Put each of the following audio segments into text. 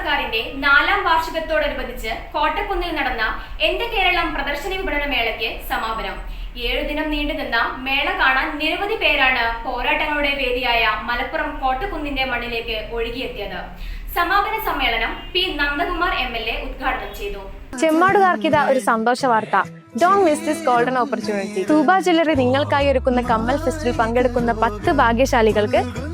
സർക്കാരിന്റെ നാലാം വാർഷികത്തോടനുബന്ധിച്ച് കോട്ടക്കുന്നിൽ നടന്ന എന്റെ കേരളം പ്രദർശന വിപണന മേളയ്ക്ക് സമാപനം. ഏഴു ദിനം നീണ്ടുനിന്ന മേള കാണാൻ നിരവധി പേരാണ് പോരാട്ടങ്ങളുടെ വേദിയായ മലപ്പുറം കോട്ടക്കുന്നിന്റെ മണ്ണിലേക്ക് ഒഴുകിയെത്തിയത്. സമാപന സമ്മേളനം P Nandakumar M L A ഉദ്ഘാടനം ചെയ്തു. ചെമ്മാടുകാർക്കിത ഒരു സന്തോഷ വാർത്ത. Don't miss this golden opportunity Thooba jewellery നിങ്ങൾക്കായി ഒരുക്കുന്ന കമ്മൽ ഫെസ്റ്റിൽ പങ്കെടുക്കുന്ന പത്ത് ഭാഗ്യശാലികൾക്ക്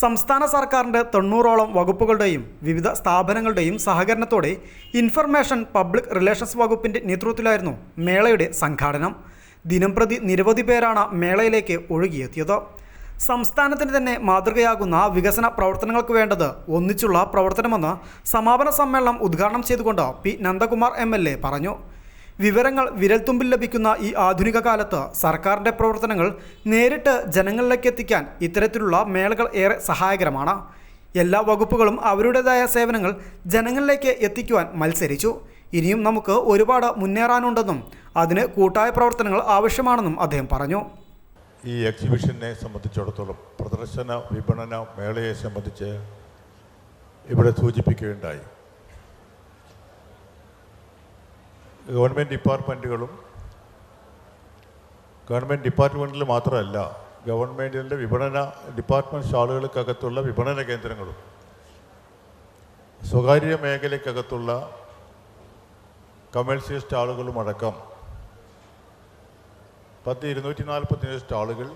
സംസ്ഥാന സർക്കാരിന്റെ തൊണ്ണൂറോളം വകുപ്പുകളുടെയും വിവിധ സ്ഥാപനങ്ങളുടെയും സഹകരണത്തോടെ ഇൻഫർമേഷൻ പബ്ലിക് റിലേഷൻസ് വകുപ്പിന്റെ നേതൃത്വത്തിലായിരുന്നു മേളയുടെ സംഘാടനം. ദിനംപ്രതി നിരവധി പേരാണ് മേളയിലേക്ക് ഒഴുകിയെത്തിയത്. സംസ്ഥാനത്തിന് തന്നെ മാതൃകയാകുന്ന വികസന പ്രവർത്തനങ്ങൾക്ക് വേണ്ടത് ഒന്നിച്ചുള്ള പ്രവർത്തനമെന്ന് സമാപന സമ്മേളനം ഉദ്ഘാടനം ചെയ്തുകൊണ്ട് പി നന്ദകുമാർ എം പറഞ്ഞു. വിവരങ്ങൾ വിരൽത്തുമ്പിൽ ലഭിക്കുന്ന ഈ ആധുനിക കാലത്ത് സർക്കാരിന്റെ പ്രവർത്തനങ്ങൾ നേരിട്ട് ജനങ്ങളിലേക്ക് എത്തിക്കാൻ ഇത്തരത്തിലുള്ള മേളകൾ ഏറെ സഹായകരമാണ്. എല്ലാ വകുപ്പുകളും അവരുടേതായ സേവനങ്ങൾ ജനങ്ങളിലേക്ക് എത്തിക്കുവാൻ മത്സരിച്ചു. ഇനിയും നമുക്ക് ഒരുപാട് മുന്നേറാനുണ്ടെന്നും അതിന് കൂട്ടായ പ്രവർത്തനങ്ങൾ ആവശ്യമാണെന്നും അദ്ദേഹം പറഞ്ഞു. ഈ എക്സിബിഷനെ സംബന്ധിച്ചിടത്തോളം പ്രദർശന വിപണന മേളയെ സംബന്ധിച്ച് ഇവിടെ സൂചിപ്പിക്കുകയുണ്ടായി. ഗവൺമെന്റ് ഡിപ്പാർട്ട്മെന്റുകളും ഗവൺമെന്റ് ഡിപ്പാർട്ട്മെന്റിൽ മാത്രമല്ല ഗവൺമെന്റിന്റെ വിപണന ഡിപ്പാർട്ട്മെന്റ് സ്റ്റാളുകൾക്കകത്തുള്ള വിപണന കേന്ദ്രങ്ങളും സ്വകാര്യ മേഖലയ്ക്കകത്തുള്ള കമേഴ്സ്യൽ സ്റ്റാളുകളും അടക്കം പത്ത് ഇരുന്നൂറ്റി നാൽപ്പത്തിയേഴ് സ്റ്റാളുകൾ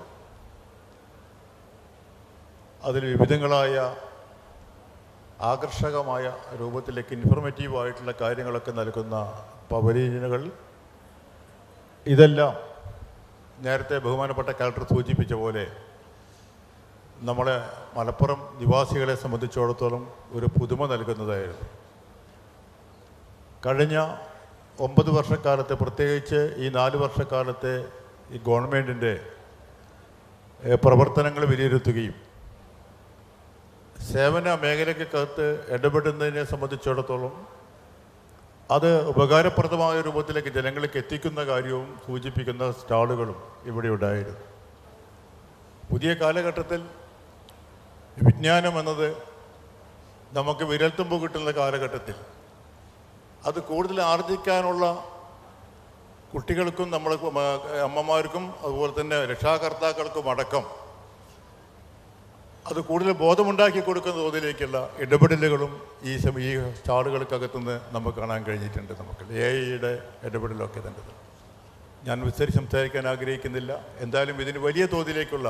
അതിൽ വിവിധങ്ങളായ ആകർഷകമായ രൂപത്തിലേക്ക് ഇൻഫർമേറ്റീവ് ആയിട്ടുള്ള കാര്യങ്ങളൊക്കെ നൽകുന്ന പവലീനുകൾ ഇതെല്ലാം നേരത്തെ ബഹുമാനപ്പെട്ട കലക്ടർ സൂചിപ്പിച്ച പോലെ നമ്മളെ മലപ്പുറം നിവാസികളെ സംബന്ധിച്ചിടത്തോളം ഒരു പുതുമ നൽകുന്നതായിരുന്നു. കഴിഞ്ഞ ഒമ്പത് വർഷക്കാലത്തെ പ്രത്യേകിച്ച് ഈ നാല് വർഷക്കാലത്തെ ഈ ഗവൺമെന്റിന്റെ പ്രവർത്തനങ്ങൾ വിലയിരുത്തുകയും സേവന മേഖലയ്ക്കകത്ത് ഇടപെടുന്നതിനെ സംബന്ധിച്ചിടത്തോളം അത് ഉപകാരപ്രദമായ രൂപത്തിലേക്ക് ജനങ്ങളിലേക്ക് എത്തിക്കുന്ന കാര്യവും സൂചിപ്പിക്കുന്ന സ്റ്റാളുകളും ഇവിടെ ഉണ്ടായിരുന്നു. പുതിയ കാലഘട്ടത്തിൽ വിജ്ഞാനം എന്നത് നമുക്ക് വിരൽത്തുമ്പ് കിട്ടുന്ന കാലഘട്ടത്തിൽ അത് കൂടുതൽ ആർജിക്കാനുള്ള കുട്ടികൾക്കും നമ്മൾ അമ്മമാർക്കും അതുപോലെ തന്നെ രക്ഷാകർത്താക്കൾക്കും അടക്കം അത് കൂടുതൽ ബോധമുണ്ടാക്കി കൊടുക്കുന്ന തോതിലേക്കുള്ള ഇടപെടലുകളും ഈ സമ ഈ സ്റ്റാളുകൾക്കകത്തുനിന്ന് നമുക്ക് കാണാൻ കഴിഞ്ഞിട്ടുണ്ട് നമുക്ക്. എ ഐയുടെ ഇടപെടലൊക്കെ തന്നെ. ഞാൻ വിസ്തരിച്ച് സംസാരിക്കാൻ ആഗ്രഹിക്കുന്നില്ല. എന്തായാലും ഇതിന് വലിയ തോതിലേക്കുള്ള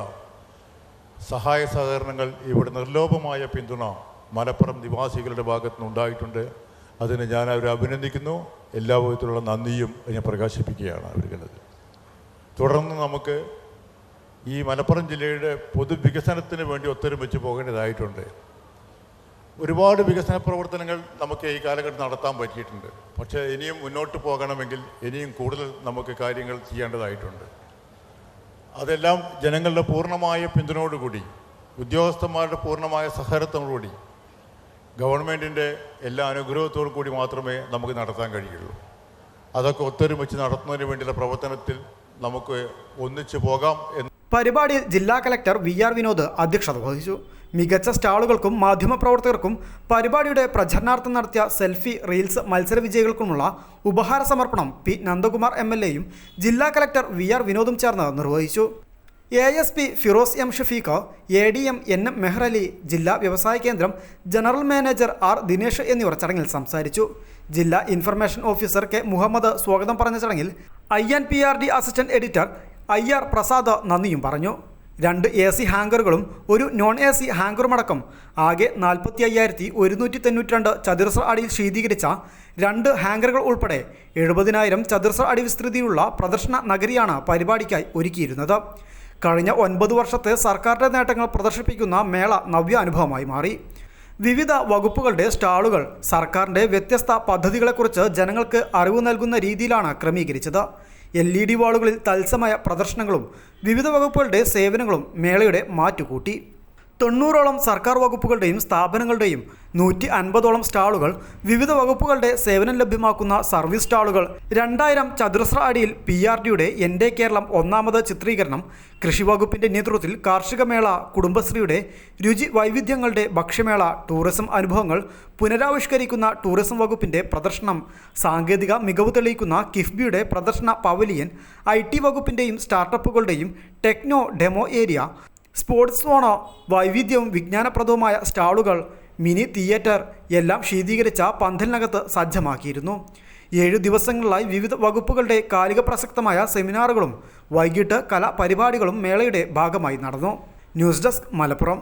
സഹായ സഹകരണങ്ങൾ ഇവിടെ നിർലോഭമായ പിന്തുണ മലപ്പുറം നിവാസികളുടെ ഭാഗത്തുനിന്ന് ഉണ്ടായിട്ടുണ്ട്. അതിന് ഞാൻ അവരെ അഭിനന്ദിക്കുന്നു. എല്ലാ വിധത്തിലുള്ള നന്ദിയും ഞാൻ പ്രകാശിപ്പിക്കുകയാണ് അവരുള്ളത് തുടർന്ന് നമുക്ക് ഈ മലപ്പുറം ജില്ലയുടെ പൊതുവികസനത്തിന് വേണ്ടി ഒത്തൊരുമിച്ച് പോകേണ്ടതായിട്ടുണ്ട്. ഒരുപാട് വികസന പ്രവർത്തനങ്ങൾ നമുക്ക് ഈ കാലഘട്ടം നടത്താൻ പറ്റിയിട്ടുണ്ട്. പക്ഷേ ഇനിയും മുന്നോട്ട് പോകണമെങ്കിൽ ഇനിയും കൂടുതൽ നമുക്ക് കാര്യങ്ങൾ ചെയ്യേണ്ടതായിട്ടുണ്ട്. അതെല്ലാം ജനങ്ങളുടെ പൂർണമായ പിന്തുണയോടുകൂടി ഉദ്യോഗസ്ഥന്മാരുടെ പൂർണമായ സഹകരണത്തോടുകൂടി ഗവൺമെന്റിന്റെ എല്ലാ അനുഗ്രഹത്തോടു കൂടി മാത്രമേ നമുക്ക് നടത്താൻ കഴിയുള്ളൂ. അതൊക്കെ ഒത്തൊരുമിച്ച് നടത്തുന്നതിന് വേണ്ടിയുള്ള പ്രവർത്തനത്തിൽ നമുക്ക് ഒന്നിച്ചു പോകാം എന്ന് പരിപാടിയിൽ ജില്ലാ കലക്ടർ വി ആർ വിനോദ് അധ്യക്ഷത വഹിച്ചു. മികച്ച സ്റ്റാളുകൾക്കും മാധ്യമപ്രവർത്തകർക്കും പരിപാടിയുടെ പ്രചരണാർത്ഥം നടത്തിയ സെൽഫി റീൽസ് മത്സര വിജയികൾക്കുമുള്ള ഉപഹാര സമർപ്പണം പി നന്ദകുമാർ എം എൽ എയും ജില്ലാ കലക്ടർ വി ആർ വിനോദും ചേർന്ന് നിർവഹിച്ചു. A S P Firoz M Shafeeq A D M N M Mehrali ജില്ലാ വ്യവസായ കേന്ദ്രം ജനറൽ മാനേജർ ആർ ദിനേഷ് എന്നിവർ ചടങ്ങിൽ സംസാരിച്ചു. ജില്ലാ ഇൻഫർമേഷൻ ഓഫീസർ കെ മുഹമ്മദ് സ്വാഗതം പറഞ്ഞ ചടങ്ങിൽ I N P R D assistant editor I R Prasad നന്ദിയും പറഞ്ഞു. രണ്ട് എ സി ഹാങ്കറുകളും ഒരു നോൺ എ സി ഹാങ്കറുമടക്കം. ആകെ നാൽപ്പത്തി അയ്യായിരത്തി ഒരുന്നൂറ്റി തൊണ്ണൂറ്റി രണ്ട് ചതുരശ്ര അടിയിൽ ശീതീകരിച്ച രണ്ട് ഹാങ്കറുകൾ ഉൾപ്പെടെ എഴുപതിനായിരം ചതുരശ്ര അടി വിസ്തൃതിയുള്ള പ്രദർശന നഗരിയാണ് പരിപാടിക്കായി ഒരുക്കിയിരുന്നത്. കഴിഞ്ഞ ഒൻപത് വർഷത്തെ സർക്കാരിന്റെ നേട്ടങ്ങൾ പ്രദർശിപ്പിക്കുന്ന മേള നവ്യ അനുഭവമായി മാറി. വിവിധ വകുപ്പുകളുടെ സ്റ്റാളുകൾ സർക്കാരിന്റെ വ്യത്യസ്ത പദ്ധതികളെക്കുറിച്ച് ജനങ്ങൾക്ക് അറിവ് നൽകുന്ന രീതിയിലാണ് ക്രമീകരിച്ചത്. എൽ ഇ ഡി വാളുകളിൽ തത്സമയ പ്രദർശനങ്ങളും വിവിധ വകുപ്പുകളുടെ സേവനങ്ങളും മേളയുടെ മാറ്റുകൂട്ടി. തൊണ്ണൂറോളം സർക്കാർ വകുപ്പുകളുടെയും സ്ഥാപനങ്ങളുടെയും നൂറ്റി അൻപതോളം സ്റ്റാളുകൾ വിവിധ വകുപ്പുകളുടെ സേവനം ലഭ്യമാക്കുന്ന സർവീസ് സ്റ്റാളുകൾ. രണ്ടായിരം ചതുരശ്ര അടിയിൽ പി ആർ ഡിയുടെ എന്റെ കേരളം ഒന്നാമത് ചിത്രീകരണം കൃഷി വകുപ്പിന്റെ നേതൃത്വത്തിൽ കാർഷികമേള കുടുംബശ്രീയുടെ രുചി വൈവിധ്യങ്ങളുടെ ഭക്ഷ്യമേള ടൂറിസം അനുഭവങ്ങൾ പുനരാവിഷ്കരിക്കുന്ന ടൂറിസം വകുപ്പിന്റെ പ്രദർശനം സാങ്കേതിക മികവ് തെളിയിക്കുന്ന കിഫ്ബിയുടെ പ്രദർശന പവലിയൻ ഐ ടി വകുപ്പിന്റെയും സ്റ്റാർട്ടപ്പുകളുടെയും techno demo area sports zone വൈവിധ്യവും വിജ്ഞാനപ്രദവുമായ സ്റ്റാളുകൾ മിനി തിയേറ്റർ എല്ലാം ശീതീകരിച്ച പന്തലിനകത്ത് സജ്ജമാക്കിയിരുന്നു. ഏഴു ദിവസങ്ങളിലായി വിവിധ വകുപ്പുകളുടെ കാലിക പ്രസക്തമായ സെമിനാറുകളും വൈകിട്ട് കലാപരിപാടികളും മേളയുടെ ഭാഗമായി നടന്നു. News desk Malappuram.